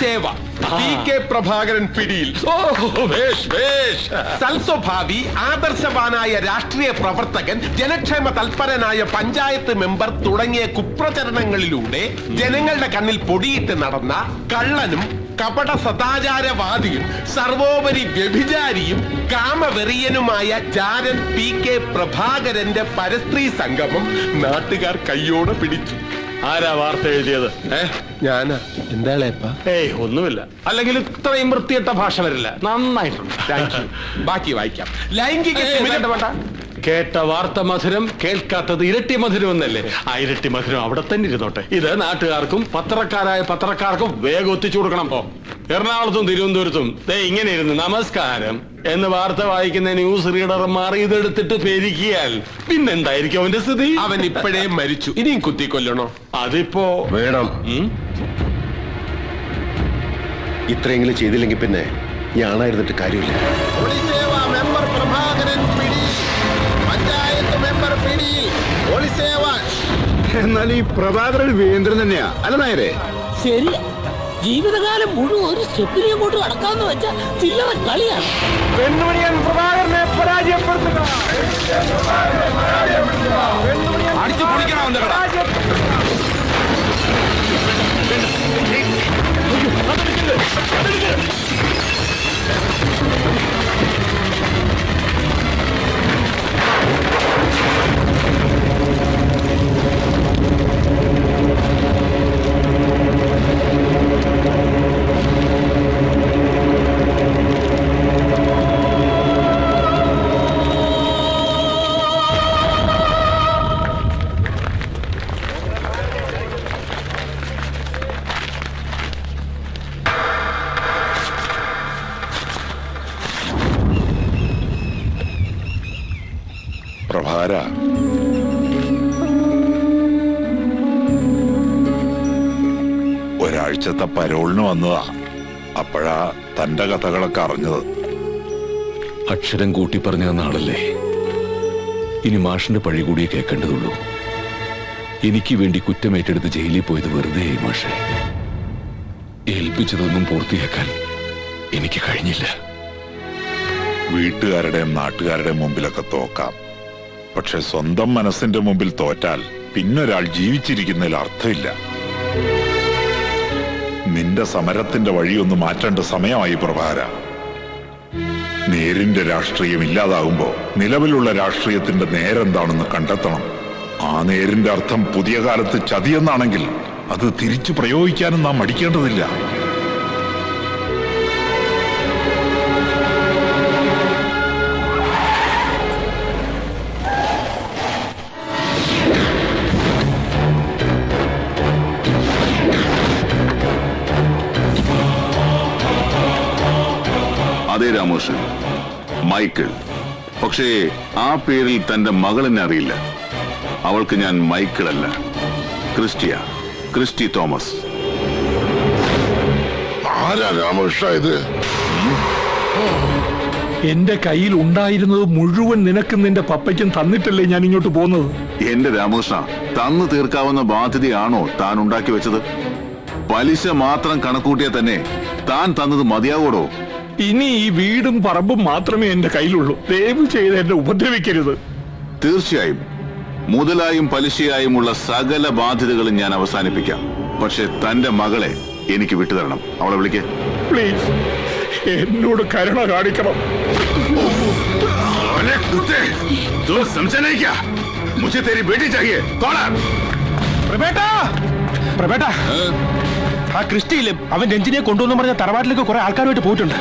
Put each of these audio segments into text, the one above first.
സേവ P K Prabhakaran പിടിയിൽ സൽസ്വഭാവി ആദർശവാനായ രാഷ്ട്രീയ പ്രവർത്തകൻ ജനക്ഷേമ തൽപരനായ പഞ്ചായത്ത് മെമ്പർ തുടങ്ങിയ കുപ്രചരണങ്ങളിലൂടെ ജനങ്ങളുടെ കണ്ണിൽ പൊടിയിട്ട് നടന്ന കള്ളനും കപട സദാചാരവാദിയും സർവോപരി വ്യഭിചാരിയും കാമവെറിയനുമായ ജാരൻ പി കെ പ്രഭാകരന്റെ പരസ്ത്രീ സംഗമം നാട്ടുകാർ കയ്യോടെ പിടിച്ചു. ആരാ വാർത്ത എഴുതിയത്? ഞാനാ. എന്താളേപ്പാ ഏയ് ഒന്നുമില്ല. അല്ലെങ്കിൽ ഇത്രയും വൃത്തിയിട്ട ഭാഷ വരില്ല. നന്നായിട്ടുണ്ട്. ബാക്കി വായിക്കാം. ലൈംഗിക. കേട്ട വാർത്ത മധുരം കേൾക്കാത്തത് ഇരട്ടി മധുരം എന്നല്ലേ? ആ ഇരട്ടി മധുരം അവിടെ തന്നെ ഇരുന്നോട്ടെ. ഇത് നാട്ടുകാർക്കും പത്രക്കാരായ പത്രക്കാർക്കും വേഗം ഒത്തിച്ചു കൊടുക്കണം. പോ എറണാകുളത്തും തിരുവനന്തപുരത്തും. ദേ ഇങ്ങനെ ഇരുന്ന് നമസ്കാരം എന്ന് വാർത്ത വായിക്കുന്ന ന്യൂസ് റീഡർ മാറി ഇതെടുത്തിട്ട് പേരിക്കിയാൽ പിന്നെന്തായിരിക്കും അവന്റെ സ്ഥിതി? അവൻ ഇപ്പോഴേ മരിച്ചു. ഇനിയും കുത്തിക്കൊല്ലണോ? അതിപ്പോ വേണം? ഇത്രയെങ്കിലും ചെയ്തില്ലെങ്കിൽ പിന്നെ ഞാനായിരുന്നിട്ട് കാര്യമില്ല. എന്നാൽ ഈ പ്രഭാകരൻ വീന്ദ്രൻ തന്നെയാ. അല്ല നായരെ. ശരി. ജീവിതകാലം മുഴുവൻ ഒരു സ്റ്റെപ്പിനെ കൊണ്ട് നടക്കാന്ന് വെച്ചാൽ ചില്ലറ കളിയാണ്. അടിച്ചു പൊളിക്കണം പ്രഭാര ഒരാഴ്ചത്തെ പരോളിന് വന്നതാ. അപ്പോഴാ തന്റെ കഥകളൊക്കെ അറിഞ്ഞത്. അക്ഷരം കൂട്ടി പറഞ്ഞു തന്ന ആളല്ലേ ഇനി മാഷിന്റെ പഴി കൂടിയേ കേൾക്കേണ്ടതുള്ളൂ. എനിക്ക് വേണ്ടി കുറ്റമേറ്റെടുത്ത് ജയിലിൽ പോയത് വെറുതെ മാഷെ. ഏൽപ്പിച്ചതൊന്നും പൂർത്തിയാക്കാൻ എനിക്ക് കഴിഞ്ഞില്ല. വീട്ടുകാരുടെയും നാട്ടുകാരുടെയും മുമ്പിലൊക്കെ തോക്കാം. പക്ഷെ സ്വന്തം മനസ്സിന്റെ മുമ്പിൽ തോറ്റാൽ പിന്നൊരാൾ ജീവിച്ചിരിക്കുന്നതിൽ അർത്ഥമില്ല. നിന്റെ സമരത്തിന്റെ വഴിയൊന്ന് മാറ്റേണ്ട സമയമായി പ്രഭാര നേരിന്റെ രാഷ്ട്രീയം ഇല്ലാതാകുമ്പോ നിലവിലുള്ള രാഷ്ട്രീയത്തിന്റെ നേരെന്താണെന്ന് കണ്ടെത്തണം. ആ നേരിന്റെ അർത്ഥം പുതിയ കാലത്ത് ചതിയെന്നാണെങ്കിൽ അത് തിരിച്ചു പ്രയോഗിക്കാനും നാം മടിക്കേണ്ടതില്ല. അതെ രാമകൃഷ്ണൻ. മൈക്കിൾ. പക്ഷേ ആ പേരിൽ തന്റെ മകളെന്നെ അറിയില്ല. അവൾക്ക് ഞാൻ മൈക്കിൾ അല്ല ക്രിസ്റ്റിയ. Christy Thomas. ആരാ രാമകൃഷ്ണ ഇത്? എന്റെ കയ്യിൽ ഉണ്ടായിരുന്നത് മുഴുവൻ നിനക്കും നിന്റെ പപ്പയ്ക്കും തന്നിട്ടല്ലേ ഞാൻ ഇങ്ങോട്ട് പോകുന്നത്? എന്റെ രാമകൃഷ്ണ തന്നു തീർക്കാവുന്ന ബാധ്യതയാണോ താൻ ഉണ്ടാക്കി വെച്ചത്? പലിശ മാത്രം കണക്കൂട്ടിയാൽ തന്നെ താൻ തന്നത് മതിയാവോടോ ഇനി ഈ വീടും പറമ്പും മാത്രമേ എന്റെ കയ്യിലുള്ളൂ ദയവ് ചെയ്ത് എന്നെ ഉപദ്രവിക്കരുത് തീർച്ചയായും മുതലായും പലിശയായുമുള്ള സകല ബാധ്യതകളും ഞാൻ അവസാനിപ്പിക്കാം പക്ഷെ തന്റെ മകളെ എനിക്ക് വിട്ടുതരണം അവളെ വിളിക്കേ പ്ലീസ് എന്നോട് കരുണ കാണിക്കണം मुझे तेरी बेटी चाहिए कौन है പ്രഭേട്ടാ പ്രഭേട്ടാ ആ ക്രിസ്റ്റിയിലും അവൻ എഞ്ചിനെ കൊണ്ടുവന്നു പറഞ്ഞ തറവാട്ടിലേക്ക് കുറെ ആൾക്കാരുമായിട്ട് പോയിട്ടുണ്ട്.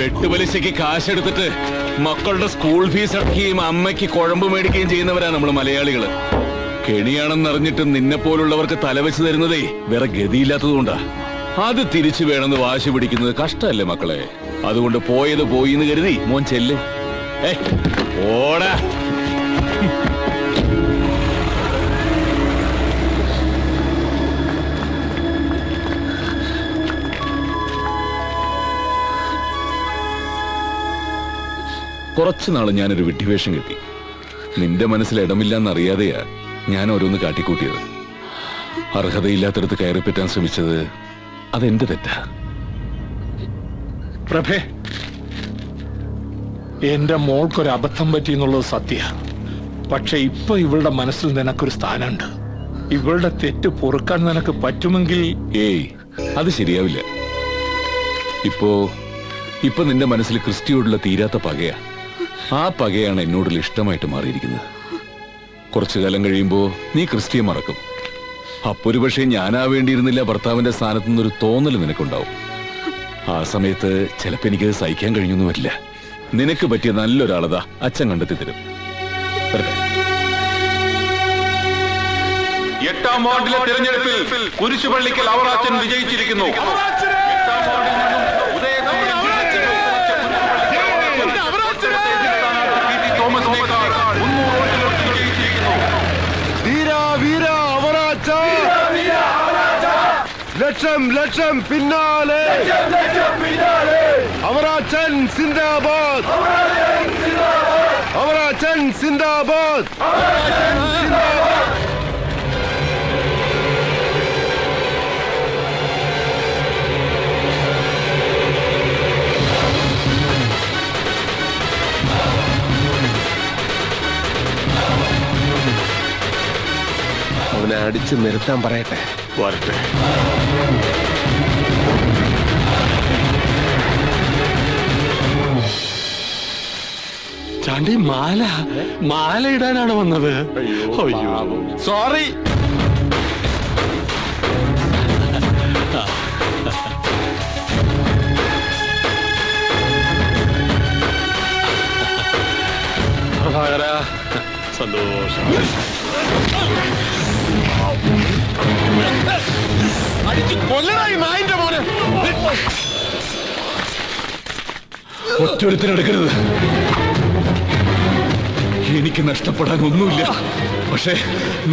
കെട്ടുപലിശയ്ക്ക് കാശെടുത്തിട്ട് മക്കളുടെ സ്കൂൾ ഫീസ് അടക്കുകയും അമ്മയ്ക്ക് കുഴമ്പ് മേടിക്കുകയും ചെയ്യുന്നവരാ നമ്മൾ മലയാളികൾ. കെണിയാണെന്നറിഞ്ഞിട്ട് നിന്നെ പോലുള്ളവർക്ക് തലവെച്ച് തരുന്നതേ വേറെ ഗതിയില്ലാത്തതുകൊണ്ടാ. അത് തിരിച്ചു വേണമെന്ന് വാശി പിടിക്കുന്നത് കഷ്ടല്ലേ മക്കളെ? അതുകൊണ്ട് പോയത് പോയി എന്ന് കരുതി മോൻ ചെല്ലേ. ഓടാ. കുറച്ചു നാൾ ഞാനൊരു വിഡ്ഢിവേഷം കിട്ടി. നിന്റെ മനസ്സിൽ ഇടമില്ലെന്നറിയാതെയാ ഞാൻ ഓരോന്ന് കാട്ടിക്കൂട്ടിയത്. അർഹതയില്ലാത്തടത്ത് കയറിപ്പറ്റാൻ ശ്രമിച്ചത് അതെന്റെ തെറ്റാ. പ്രഭേ എന്റെ മോൾക്കൊരു അബദ്ധം പറ്റി എന്നുള്ളത് സത്യ. പക്ഷെ ഇപ്പൊ ഇവളുടെ മനസ്സിൽ നിനക്കൊരു സ്ഥാനമുണ്ട്. ഇവളുടെ തെറ്റ് പൊറുക്കാൻ നിനക്ക് പറ്റുമെങ്കിൽ ഏയ് അത് ശരിയാവില്ല. ഇപ്പോ ഇപ്പൊ നിന്റെ മനസ്സിൽ ക്രിസ്റ്റിയോടുള്ള തീരാത്ത പകയാ. ആ പകയാണ് എന്നോടുള്ള ഇഷ്ടമായിട്ട് മാറിയിരിക്കുന്നത്. കുറച്ചു കാലം കഴിയുമ്പോ നീ ക്രിസ്റ്റിയെ മറക്കും. അപ്പൊ ഒരു പക്ഷേ ഞാനാവേണ്ടിയിരുന്നില്ല ഭർത്താവിന്റെ സ്ഥാനത്ത് നിന്നൊരു തോന്നൽ നിനക്കുണ്ടാവും. ആ സമയത്ത് ചിലപ്പോ എനിക്കത് സഹിക്കാൻ കഴിഞ്ഞൊന്നും വരില്ല. നിനക്ക് പറ്റിയ നല്ലൊരാളതാ അച്ഛൻ കണ്ടെത്തി തരും. എട്ടാം വാർഡിലെ തെരഞ്ഞെടുപ്പിൽ കുരിശുപള്ളിക്കൽ അവറാച്ചൻ വിജയിച്ചിരിക്കുന്നു. എട്ടാം വാർഡിൽ നിന്നും ഉദയസൂര്യൻ പി. ടി. തോമസിനേക്കാൾ മുന്നൂറ് വോട്ടുകൾക്ക് വിജയിച്ചിരിക്കുന്നു വീര വീര അവറാച്ച ലക്ഷം ലക്ഷം പിന്നാലെ അവറാച്ചൻ സിന്ദാബാദ് അവറാച്ചൻ സിന്ദാബാദ് അവനെ അടിച്ചു നിരത്താൻ പറയട്ടെ വരട്ടെ ചാണ്ടി മാല. മാല ഇടാനാണ് വന്നത്. അയ്യോ സോറി സന്തോഷം. ഒറ്റൊരുത്തിനെടുക്കരുത് എനിക്ക് നഷ്ടപ്പെടാൻ ഒന്നുമില്ല പക്ഷേ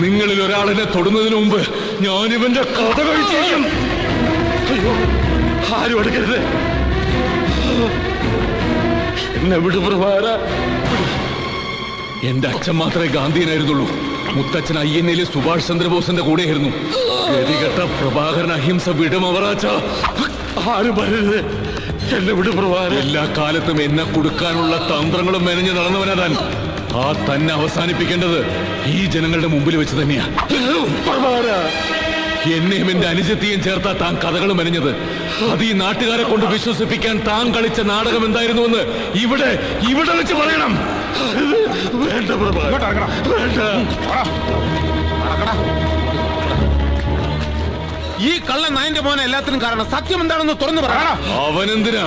നിങ്ങളിൽ ഒരാളിനെ തൊടുന്നതിന് മുമ്പ് ഞാൻ ഇവന്റെ കഥ അയ്യോ ആരും എടുക്കരുത്. എന്നെ വിടു പ്രഭാര എന്റെ അച്ഛൻ മാത്രമേ ഗാന്ധിയനായിരുന്നുള്ളൂ. മുത്തച്ഛൻ ഐ എൻ എയിലെ സുഭാഷ് ചന്ദ്രബോസിന്റെ കൂടെയായിരുന്നു. ഗതികെട്ട പ്രഭാകരൻ അഹിംസ വിടും അവറാച്ച ആരും വരരുത്. എന്നെ വിട് പ്രഭാകരൻ. എല്ലാ കാലത്തും എന്നെ കൊടുക്കാനുള്ള തന്ത്രങ്ങളും മെനഞ്ഞു നടന്നവനാ താൻ. ആ തന്നെ അവസാനിപ്പിക്കേണ്ടത് ഈ ജനങ്ങളുടെ മുമ്പിൽ വെച്ച് തന്നെയാ. എന്നെയും എന്റെ അനുജത്തെയും ചേർത്താ താൻ കഥകൾ മെനഞ്ഞത്. അത് ഈ നാട്ടുകാരെ കൊണ്ട് വിശ്വസിപ്പിക്കാൻ താൻ കളിച്ച നാടകം എന്തായിരുന്നുവെന്ന് ഇവിടെ ഇവിടെ വെച്ച് പറയണം. വേണ്ട പ്രഭാകര വേണ്ട. ഈ കള്ള നായന്റെ മോനെ എല്ലാത്തിനും കാരണം സത്യം എന്താണെന്ന് തുറന്നു പറയണം അവനെന്തിനാ?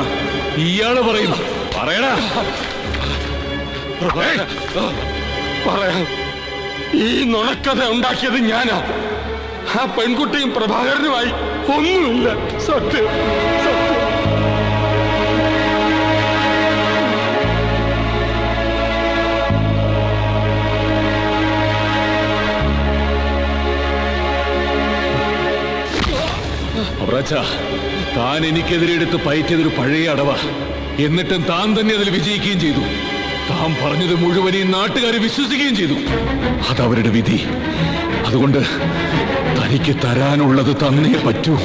ഇയാൾ പറയുന്നു. പറയടാ. പറയാ പറയാം ഈ നുണക്കഥ ഉണ്ടാക്കിയത് ഞാനാ. ആ പെൺകുട്ടിയും പ്രഭാകരനുമായി ഒന്നുമില്ല. സത്യം. അവറാച്ച താൻ എനിക്കെതിരെ എടുത്ത് പയറ്റിയതൊരു പഴയ അടവ. എന്നിട്ടും താൻ തന്നെ അതിൽ വിജയിക്കുകയും ചെയ്തു. താൻ പറഞ്ഞത് മുഴുവൻ ഈ നാട്ടുകാർ വിശ്വസിക്കുകയും ചെയ്തു. അതവരുടെ വിധി. അതുകൊണ്ട് തനിക്ക് തരാനുള്ളത് തന്നേ പറ്റൂ.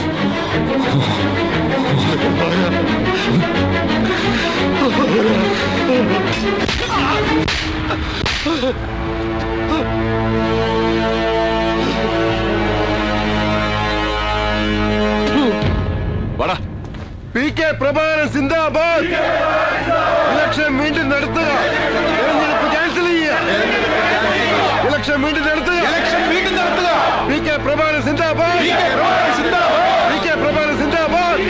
വാടാ. പി കെ പ്രഭാകരൻ സിന്ദാബാദ്. ഇലക്ഷൻ വീണ്ടും നടത്തുക. തെരഞ്ഞെടുപ്പ് ക്യാൻസൽ ചെയ്യുക. ഇലക്ഷൻ വീണ്ടും നടത്തുക. ഇലക്ഷൻ വീണ്ടും നടത്തുക. പി കെ പ്രഭാകരൻ സിന്ദാബാദ്. പി കെ പ്രഭാകരൻ സിന്ദാബാദ്.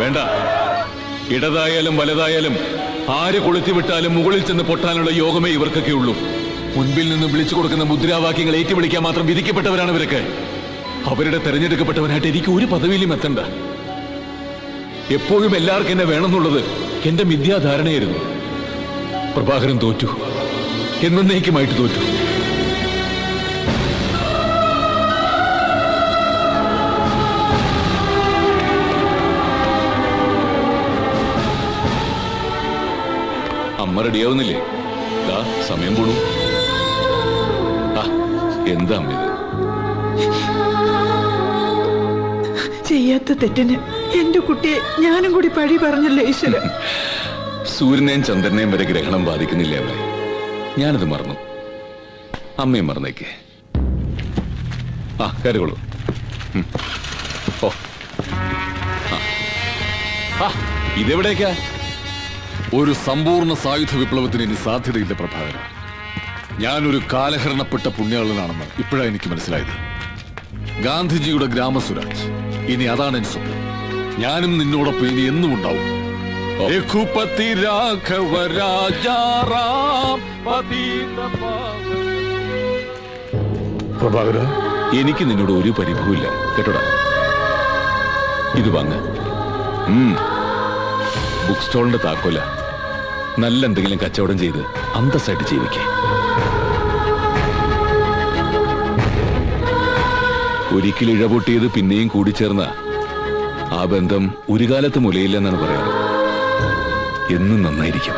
വേണ്ട. ഇടതായാലും വലതായാലും ആര് കൊളുത്തി വിട്ടാലും മുകളിൽ ചെന്ന് പൊട്ടാനുള്ള യോഗമേ ഇവർക്കൊക്കെ ഉള്ളൂ. മുൻപിൽ നിന്ന് വിളിച്ചു കൊടുക്കുന്ന മുദ്രാവാക്യങ്ങൾ ഏറ്റുവിളിക്കാൻ മാത്രം വിധിക്കപ്പെട്ടവരാണ് ഇവരൊക്കെ. അവരുടെ തെരഞ്ഞെടുക്കപ്പെട്ടവനായിട്ട് എനിക്ക് ഒരു പദവിയിലും എത്തണ്ട. എപ്പോഴും എല്ലാവർക്കും എന്നെ വേണമെന്നുള്ളത് എന്റെ മിഥ്യാധാരണയായിരുന്നു. പ്രഭാകരൻ തോറ്റു. എന്നേക്കുമായിട്ട് തോറ്റു. അമ്മ റെഡിയാവുന്നില്ലേ? ദാ സമയം പോണു. ആ എന്താ അമ്മ ചെയ്യാത്ത തെറ്റിന് എന്റെ കുട്ടിയെ ഞാനും കൂടി പഴി പറഞ്ഞല്ലേ ഈശ്വര? സൂര്യനെയും ചന്ദ്രനെയും വരെ ഗ്രഹണം ബാധിക്കുന്നില്ല അമ്മേ? ഞാനത് മറന്നു. അമ്മയും മറന്നേക്ക്. ആ കരുകൊള്ളൂ ഇതെവിടേക്കാ? ഒരു സമ്പൂർണ സായുധ വിപ്ലവത്തിന് ഇനി സാധ്യതയില്ല പ്രഭാകര. ഞാനൊരു കാലഹരണപ്പെട്ട പുണ്യാളനാണെന്ന് ഇപ്പോഴാണ് എനിക്ക് മനസ്സിലായത്. ഗാന്ധിജിയുടെ ഗ്രാമസ്വരാജ്. ഇനി അതാണ് എന്റെ സ്വപ്നം. ഞാനും നിന്നോടൊപ്പം ഇനി എന്നും ഉണ്ടാവും. രഘുപതി രാഘവ രാജാറാം പ്രഭാകര എനിക്ക് നിന്നോട് ഒരു പരിഭവമില്ല. കേട്ടോടാ? ഇത് വാങ്ങ. ബുക്ക് സ്റ്റോളിന്റെ താക്കോല. നല്ല എന്തെങ്കിലും കച്ചവടം ചെയ്ത് അന്തസ്സായിട്ട് ജീവിക്കേ. ഒരിക്കൽ ഇഴപൊട്ടിയത് പിന്നെയും കൂടിച്ചേർന്ന ആ ബന്ധം ഒരു കാലത്ത് മുലയില്ലെന്നാണ് പറയാറ് എന്നും നന്നായിരിക്കും.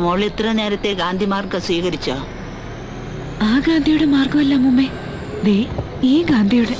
മോളിത്ര നേരത്തെ ഗാന്ധിമാർഗ സ്വീകരിച്ചോ? ആ ഗാന്ധിയുടെ മാർഗമല്ല മുമ്മേ ദേ ഈ ഗാന്ധിയുടെ